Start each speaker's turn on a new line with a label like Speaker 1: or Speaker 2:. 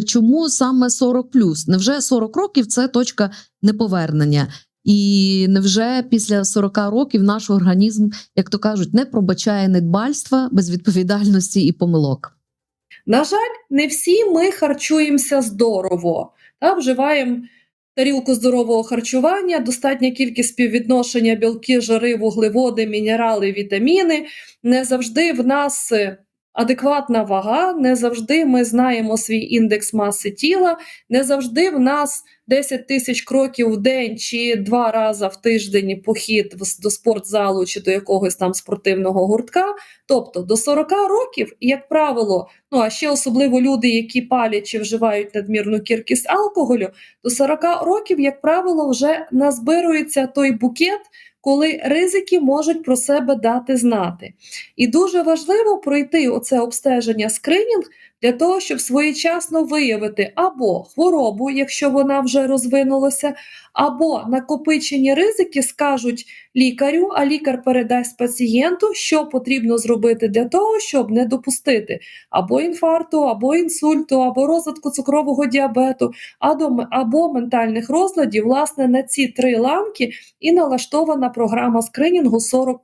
Speaker 1: Чому саме 40 Невже 40 років це точка неповернення? І невже після 40 років наш організм, як то кажуть, не пробачає недбальства, безвідповідальності і помилок?
Speaker 2: На жаль, не всі ми харчуємося здорово та вживаємо тарілку здорового харчування, достатня кількість співвідношення білки, жири, вуглеводи, мінерали, вітаміни. Не завжди в нас е, адекватна вага, не завжди ми знаємо свій індекс маси тіла, не завжди в нас 10 тисяч кроків в день чи два рази в тиждень похід до спортзалу чи до якогось там спортивного гуртка. Тобто до 40 років, як правило, ну а ще особливо люди, які палять чи вживають надмірну кількість алкоголю, до 40 років, як правило, вже назбирується той букет, коли ризики можуть про себе дати знати. І дуже важливо пройти оце обстеження скринінг для того, щоб своєчасно виявити або хворобу, якщо вона вже розвинулася, або накопичені ризики скажуть лікарю, а лікар передасть пацієнту, що потрібно зробити для того, щоб не допустити або інфаркту, або інсульту, або розвитку цукрового діабету, або, ментальних розладів. Власне, на ці три ланки і налаштована програма скринінгу 40+.